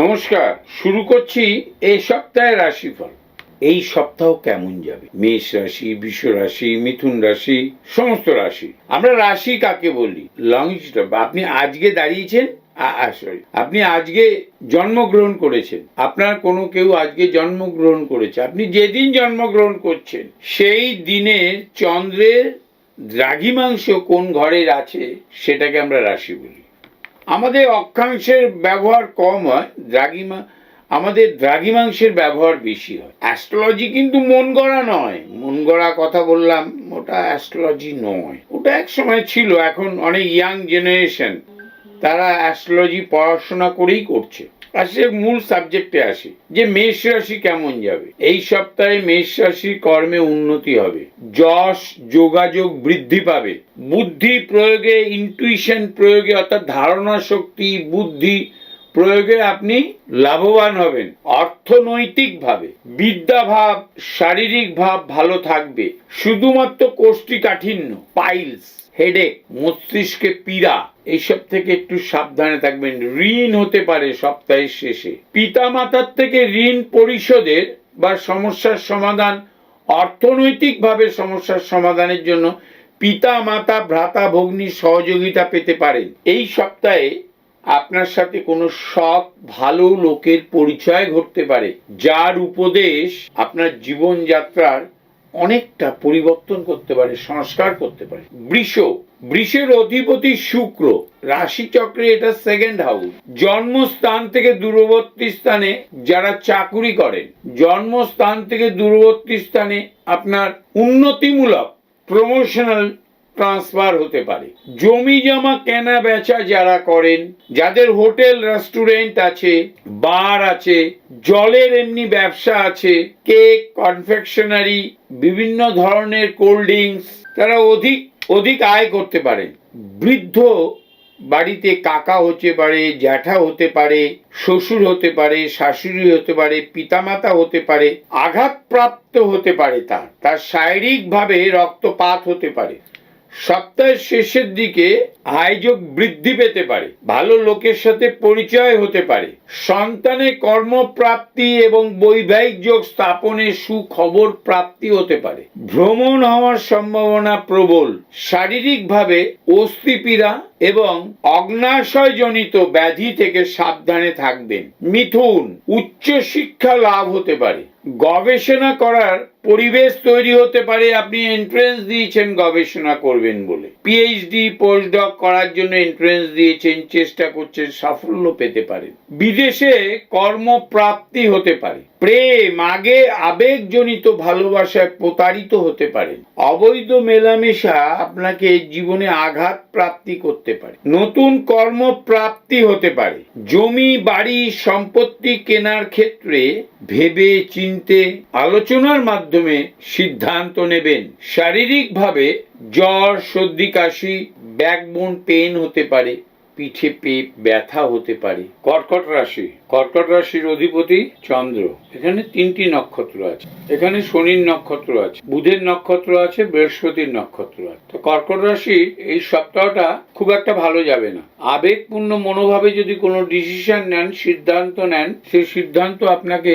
নমস্কার শুরু করছি এই সপ্তাহের রাশিফল। এই সপ্তাহ কেমন যাবে? মেষ রাশি বৃষ রাশি মিথুন রাশি সমস্ত রাশি। আমরা রাশি কাকে বলি? লং আপনি আজকে দাঁড়িয়েছেন? সরি আপনি আজকে জন্মগ্রহণ করেছেন। আপনার কোনো কেউ আজকে জন্মগ্রহণ করেছে। আপনি যেদিন জন্মগ্রহণ করছেন সেই দিনের চন্দ্রের দ্রাঘিমাংশ কোন ঘরের আছে সেটাকে আমরা রাশি বলি। আমাদের অক্ষাংশের ব্যবহার কম হয়, দ্রাগিমা, আমাদের দ্রাগিমাংশের ব্যবহার বেশি হয়। অ্যাস্ট্রোলজি কিন্তু মন গড়া নয়। মন গড়া কথা বললাম, ওটা অ্যাস্ট্রোলজি নয়। ওটা এক সময় ছিল, এখন অনেক ইয়াং জেনারেশন তারা অ্যাস্ট্রোলজি পড়াশোনা করেই করছে। আর সে মূল সাবজেক্টে আসে, যে মেষ রাশি কেমন যাবে? এই সপ্তাহে মেষ রাশির কর্মে উন্নতি হবে। যশ, যোগাযোগ বৃদ্ধি পাবে। বুদ্ধি প্রয়োগে ইনটুইশন প্রয়োগে, অর্থাৎ ধারণা শক্তি, বুদ্ধি প্রয়োগে আপনি লাভবান হবেন। অর্থনৈতিকভাবে বিদ্যাভাব শারীরিক ভাব ভালো থাকবে। শুধুমাত্র কোষ্ঠী কাঠিন্য পাইলস হেডেক মস্তিষ্কে পীড়া, এইসব থেকে একটু সাবধানে থাকবেন। ঋণ হতে পারে সপ্তাহের শেষে। পিতামাতার থেকে ঋণ পরিশোধের বা সমস্যার সমাধান, অর্থনৈতিকভাবে সমস্যার সমাধানের জন্য পিতা মাতা ভ্রাতা ভগ্নির সহযোগিতা পেতে পারেন। এই সপ্তাহে আপনার সাথে কোনো সৎ, ভালো লোকের পরিচয় ঘটতে পারে, যার উপদেশ আপনার জীবনযাত্রার অনেকটা পরিবর্তন করতে পারে, সংস্কার করতে পারে। বৃষ, বৃষের অধিপতি শুক্র, রাশিচক্রে এটা সেকেন্ড হাউস জন্মস্থান থেকে দূরবর্তী স্থানে যারা চাকুরি করেন, জন্মস্থান থেকে দূরবর্তী স্থানে আপনার উন্নতিমূলক প্রমোশনাল ট্রান্সফার হতে পারে। জমি জমা কেনা বেচা যারা করেন, যাদের হোটেল রেস্টুরেন্ট আছে বার আছে, জলের এমনি ব্যবসা আছে কেক কনফেকশনারি বিভিন্ন ধরনের কোল্ড ড্রিঙ্কস তারা অধিক অধিক আয় করতে পারেন বৃদ্ধ বাড়িতে কাকা হতে পারে, জ্যাঠা হতে পারে, শ্বশুর হতে পারে, শাশুড়ি হতে পারে, পিতামাতা হতে পারে, আঘাতপ্রাপ্ত হতে পারে তার। তার শারীরিকভাবে রক্তপাত হতে পারে। সপ্তাহের শেষের দিকে আয়োজক বৃদ্ধি পেতে পারে, ভালো লোকের সাথে পরিচয় হতে পারে সন্তানের কর্মপ্রাপ্তি এবং বৈবাহিক যোগ স্থাপনে সুখবর প্রাপ্তি হতে পারে। ভ্রমণ হওয়ার সম্ভাবনা প্রবল, শারীরিকভাবে অস্থিপীড়া এবং অগ্নাশয়জনিত ব্যাধি থেকে সাবধানে থাকবেন। মিথুন উচ্চ শিক্ষা লাভ হতে পারে। গবেষণা করার পরিবেশ তৈরি হতে পারে, আপনি এন্ট্রেন্স দিয়েছেন, গবেষণা করবেন বলে। পিএইচডি পোস্ট পোস্টডক করার জন্য এন্ট্রেন্স দিয়েছেন, চেষ্টা করছেন, সাফল্য পেতে পারেন। বিদেশে কর্মপ্রাপ্তি হতে পারে। প্রেম, আগে আবেগজনিত ভালোবাসায় প্রতারিত হতে পারেন। অবৈধ মেলামেশা আপনাকে জীবনে আঘাত প্রাপ্তি করতে পারে। নতুন কর্মপ্রাপ্তি হতে পারে। জমি, বাড়ি, সম্পত্তি কেনার ক্ষেত্রে ভেবে চিনতে আলোচনার মাধ্যমে সিদ্ধান্ত নেবেন। শারীরিকভাবে জ্বর, সর্দি, কাশি ব্যাকবোন পেন হতে পারে, পিঠে পেপ, ব্যথা হতে পারে। কর্কট রাশি। কর্কট রাশির অধিপতি চন্দ্র। এখানে তিনটি নক্ষত্র আছে। এখানে শনির নক্ষত্র আছে, বুধের নক্ষত্র আছে, বৃহস্পতির নক্ষত্র আছে। তো কর্কট রাশির এই সপ্তাহটা খুব একটা ভালো যাবে না। আবেগপূর্ণ মনোভাবে যদি কোনো ডিসিশন নেন, সিদ্ধান্ত নেন, সেই সিদ্ধান্ত আপনাকে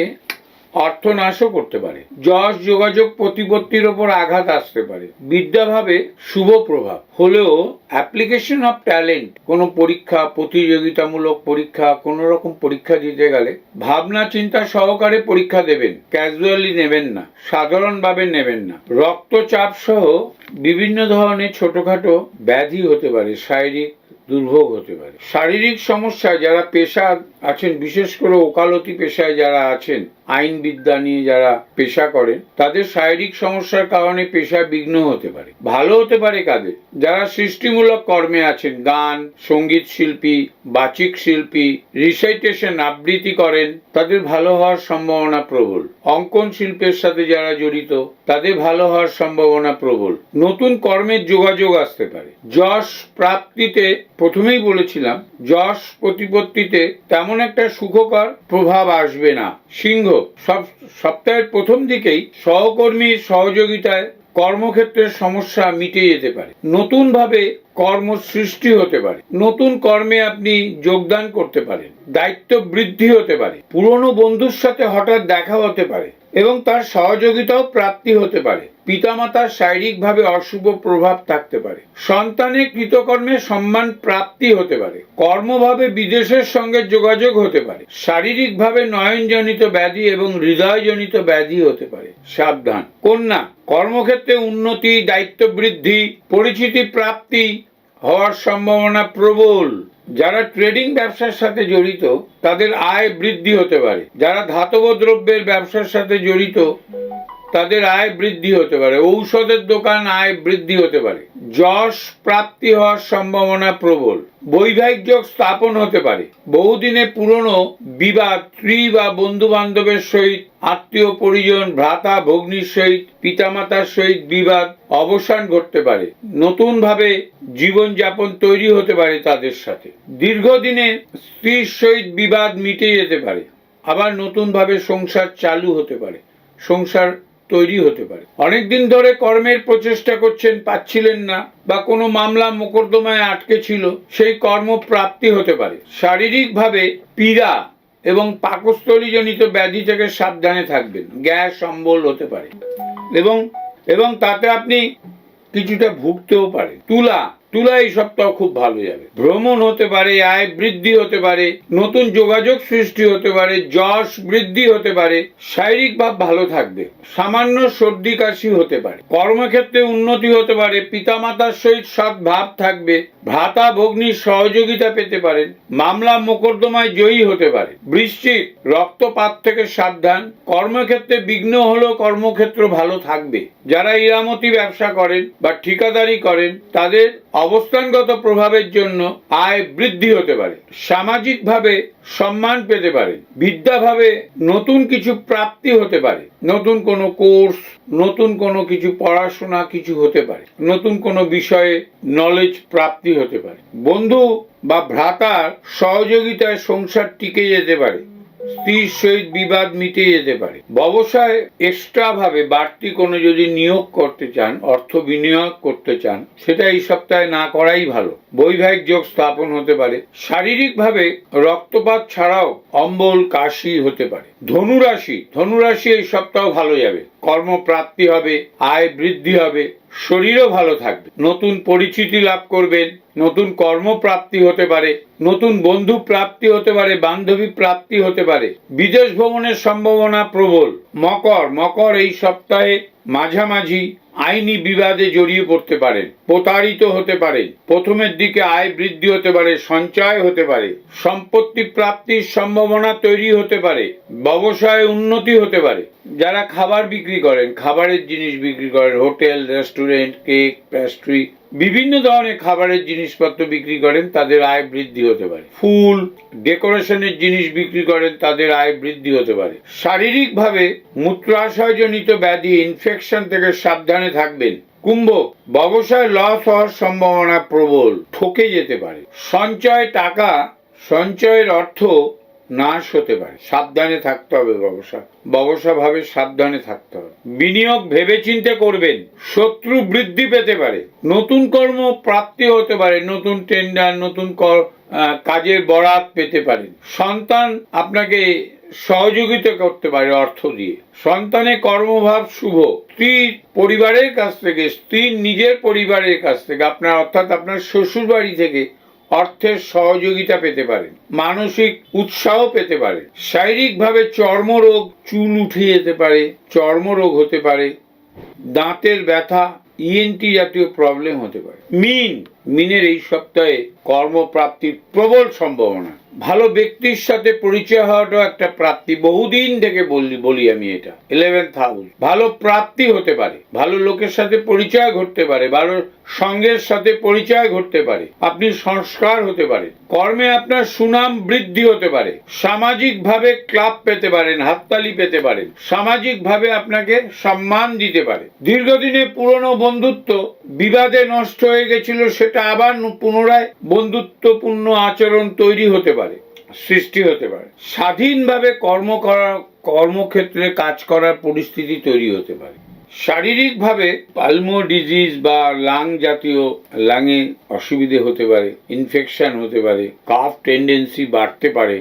অর্থনাশও করতে পারে। যশ যোগাযোগ প্রতিপত্তির ওপর আঘাত আসতে পারে। বিদ্যাভাবে শুভ প্রভাব। হলেও অ্যাপ্লিকেশন অফ ট্যালেন্ট, কোনো পরীক্ষা, প্রতিযোগিতামূলক পরীক্ষা, কোনো রকম পরীক্ষা দিতে গেলে ভাবনা চিন্তা সহকারে পরীক্ষা দেবেন। ক্যাজুয়ালি নেবেন না। সাধারণভাবে নেবেন না। রক্তচাপ সহ বিভিন্ন ধরনের ছোটখাটো ব্যাধি হতে পারে। শারীরিক দুর্ভোগ হতে পারে। শারীরিক সমস্যা যারা পেশা আছেন, বিশেষ করে ওকালতি পেশায় যারা আছেন আইন বিদ্যা নিয়ে যারা পেশা করেন, তাদের শারীরিক সমস্যার কারণে পেশা বিঘ্ন হতে পারে। ভালো হতে পারে কাদের? যারা সৃষ্টিমূলক কর্মে আছেন, গান, সংগীত শিল্পী, বাচিক শিল্পী, রিসাইটেশন আবৃত্তি করেন, তাদের ভালো হওয়ার সম্ভাবনা প্রবল। অঙ্কন শিল্পের সাথে যারা জড়িত, তাদের ভালো হওয়ার সম্ভাবনা প্রবল। নতুন কর্মের যোগাযোগ আসতে পারে। যশ প্রাপ্তিতে প্রথমেই বলেছিলাম, যশ প্রতিপত্তিতে তেমন একটা সুখকর প্রভাব আসবে না। সিংহ, সব, সপ্তাহের প্রথম দিকেই সহকর্মীর সহযোগিতায় কর্মক্ষেত্রের সমস্যা মিটে যেতে পারে। নতুনভাবে কর্ম সৃষ্টি হতে পারে। নতুন কর্মে আপনি যোগদান করতে পারেন। দায়িত্ব বৃদ্ধি হতে পারে। পুরনো বন্ধুর সাথে হঠাৎ দেখা হতে পারে। এবং তার সহযোগিতাও প্রাপ্তি হতে পারে। পিতামাতার শারীরিকভাবে অশুভ প্রভাব থাকতে পারে। সন্তানের কৃতকর্মে সম্মান প্রাপ্তি হতে পারে। কর্মভাবে বিদেশের সঙ্গে যোগাযোগ হতে পারে। শারীরিকভাবে নয়নজনিত ব্যাধি এবং হৃদয়জনিত ব্যাধি হতে পারে। সাবধান। কন্যা, কর্মক্ষেত্রে উন্নতি দায়িত্ব বৃদ্ধি পরিচিতি প্রাপ্তি হওয়ার সম্ভাবনা প্রবল। যারা ট্রেডিং ব্যবসার সাথে জড়িত, তাদের আয় বৃদ্ধি হতে পারে। যারা ধাতব দ্রব্যের ব্যবসার সাথে জড়িত, তাদের আয় বৃদ্ধি হতে পারে। ঔষধের দোকান আয় বৃদ্ধি হতে পারে। যশ প্রাপ্তি হওয়ার সম্ভাবনা প্রবল। বৈবাহিক স্থাপন হতে পারে। বহুদিনে পুরনো বিবাদ, স্ত্রী বা বন্ধু বান্ধবের সহিত, আত্মীয় পরিজন, ভ্রাতা, ভগ্নির সহিত, পিতামাতার সহিত বিবাদ, অবসান ঘটতে পারে। নতুনভাবে জীবনযাপন তৈরি হতে পারে তাদের সাথে। দীর্ঘদিনে স্ত্রীর সহিত বিবাদ মিটে যেতে পারে। আবার নতুনভাবে সংসার চালু হতে পারে। সংসার তৈরি হতে পারে। অনেকদিন ধরে কর্মের প্রচেষ্টা করছেন, পাচ্ছিলেন না বা কোনো মামলা মোকদ্দমায় আটকে ছিল, সেই কর্ম প্রাপ্তি হতে পারে। শারীরিকভাবে পীড়া এবং পাকস্থলীজনিত ব্যাধি থেকে সাবধানে থাকবেন। গ্যাস, অম্বল হতে পারে। এবং এবং তাতে আপনি কিছুটা ভুগতেও পারে তুলা তুলা এই সপ্তাহ খুব ভালো যাবে। ভ্রমণ হতে পারে, আয় বৃদ্ধি হতে পারে, নতুন যোগাযোগ সৃষ্টি হতে পারে, যশ বৃদ্ধি হতে পারে, শারীরিক ভাব ভালো থাকবে, সামান্য সর্দি কাশি হতে পারে, কর্মক্ষেত্রে উন্নতি হতে পারে, পিতামাতার সহিত সৎ ভাব থাকবে, ভ্রাতা ভগ্নির সহযোগিতা পেতে পারেন, মামলা মোকদ্দমায় জয়ী হতে পারে, বৃশ্চিক রক্তপাত থেকে সাবধান, কর্মক্ষেত্রে বিঘ্ন হলেও কর্মক্ষেত্র ভালো থাকবে, যারা ইরামতি ব্যবসা করেন বা ঠিকাদারি করেন, তাদের অবস্থানগত প্রভাবের জন্য আয় বৃদ্ধি হতে পারে, সামাজিকভাবে সম্মান পেতে পারে, বিদ্যাভাবে নতুন কিছু প্রাপ্তি হতে পারে, নতুন কোনো কোর্স, নতুন কোনো কিছু পড়াশোনা কিছু হতে পারে, নতুন কোনো বিষয়ে নলেজ প্রাপ্তি হতে পারে। বন্ধু বা ভ্রাতার সহযোগিতায় সংসার টিকে যেতে পারে স্ত্রীর সহিত বিবাদ মিটে যেতে পারে। ব্যবসায় এক্সট্রা ভাবে বাড়তি কোনো যদি নিয়োগ করতে চান, অর্থ বিনিয়োগ করতে চান, সেটা এই সপ্তাহে না করাই ভালো। বৈবাহিক যোগ স্থাপন হতে পারে। শারীরিকভাবে রক্তপাত ছাড়াও অম্বল, কাশি হতে পারে। ধনুরাশি ধনুরাশি এই সপ্তাহ ভালো যাবে। কর্মপ্রাপ্তি হবে, আয় বৃদ্ধি হবে। শরীরও ভালো থাকবে। নতুন পরিচিতি লাভ করবেন, নতুন কর্মপ্রাপ্তি হতে পারে, নতুন বন্ধু প্রাপ্তি হতে পারে, বান্ধবী প্রাপ্তি হতে পারে। বিদেশ ভ্রমণের সম্ভাবনা প্রবল। মকর মকর এই সপ্তাহে মাঝামাঝি আইনি বিবাদে জড়িয়ে পড়তে পারে, প্রতারিত হতে পারে, প্রথমের দিকে আয় বৃদ্ধি হতে পারে, সঞ্চয় হতে পারে, সম্পত্তি প্রাপ্তির সম্ভাবনা তৈরি হতে পারে, ব্যবসায় উন্নতি হতে পারে। যারা খাবার বিক্রি করেন, খাবারের জিনিস বিক্রি করেন, হোটেল, রেস্টুরেন্ট, কেক প্যাস্ট্রি বিভিন্ন ধরনের খাবারের জিনিসপত্র বিক্রি করেন, তাদের আয় বৃদ্ধি হতে পারে। ফুল, ডেকোরেশনের জিনিস বিক্রি করেন, তাদের আয় বৃদ্ধি হতে পারে। শারীরিকভাবে মূত্রাশয়জনিত ব্যাধি ইনফেকশন থেকে সাবধানে থাকবেন। কুম্ভ ব্যবসায় লস হওয়ার সম্ভাবনা প্রবল, ঠকে যেতে পারে। সঞ্চয় টাকা, সঞ্চয়ের অর্থ নাশ হতে পারে। সাবধানে থাকতে হবে ব্যবসা। ব্যবসা ভাবে সাবধানে থাকতে হবে। বিনিয়োগ ভেবেচিন্তে করবেন। শত্রু বৃদ্ধি পেতে পারে। নতুন কর্ম প্রাপ্তি হতে পারে। নতুন টেন্ডার নতুন কাজের বরাত পেতে পারেন। সন্তান আপনাকে সহযোগিতা করতে পারে অর্থ দিয়ে। সন্তানের কর্মভাব শুভ। স্ত্রীর পরিবারের কাছ থেকে স্ত্রীর নিজের পরিবারের কাছ থেকে, আপনার অর্থাৎ আপনার শ্বশুর বাড়ি থেকে অর্থের সহযোগিতা পেতে পারেন মানসিক উৎসাহ পেতে পারে, শারীরিকভাবে চর্মরোগ চুল উঠে যেতে পারে, চর্মরোগ হতে পারে, দাঁতের ব্যথা ইএনটি জাতীয় প্রবলেম হতে পারে। মিন, মিনের এই সপ্তাহে কর্মপ্রাপ্তির প্রবল সম্ভাবনা। ভালো ব্যক্তির সাথে পরিচয় হওয়াটাও একটা প্রাপ্তি। বহুদিন থেকে বললি বলি আমি এটা। ইলেভেন্থ হাউস ভালো প্রাপ্তি হতে পারে। ভালো লোকের সাথে পরিচয় ঘটতে পারে। ভালো সঙ্গের সাথে পরিচয় ঘটতে পারে। আপনি সংস্কার হতে পারে কর্মে আপনার সুনাম বৃদ্ধি হতে পারে। সামাজিকভাবে ক্লাব পেতে পারেন, হাততালি পেতে পারেন। সামাজিকভাবে আপনাকে সম্মান দিতে পারে। দীর্ঘদিনে পুরনো বন্ধুত্ব বিবাদে নষ্ট হয়ে গেছিল, সেটা আবার পুনরায় বন্ধুত্বপূর্ণ আচরণ তৈরি হতে পারে। সৃষ্টি হতে পারে। স্বাধীনভাবে কর্ম করা, কর্মক্ষেত্রে কাজ করার পরিস্থিতি তৈরি হতে পারে। শারীরিকভাবে পালমো ডিজিজ বা লাং জাতীয় লাঙে অসুবিধে হতে পারে, ইনফেকশন হতে পারে, কাফ টেন্ডেন্সি বাড়তে পারে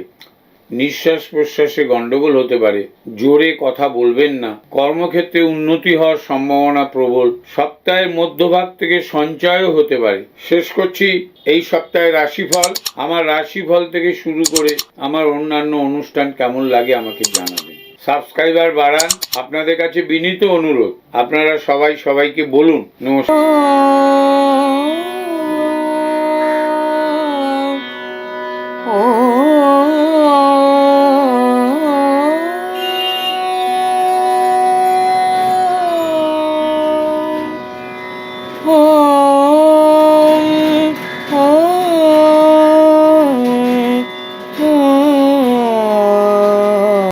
নিঃশ্বাস প্রশ্বাসে গন্ডগোল হতে পারে। জোরে কথা বলবেন না। কর্মক্ষেত্রে উন্নতি হওয়ার সম্ভাবনা প্রবল। সপ্তাহের মধ্যভাগ থেকে সঞ্চয়ও হতে পারে। শেষ করছি এই সপ্তাহের রাশিফল। আমার রাশিফল থেকে শুরু করে আমার অন্যান্য অনুষ্ঠান কেমন লাগে আমাকে জানাবেন। সাবস্ক্রাইবার বাড়ান। আপনাদের কাছে বিনীত অনুরোধ। আপনারা সবাই সবাইকে বলুন। নমস্কার।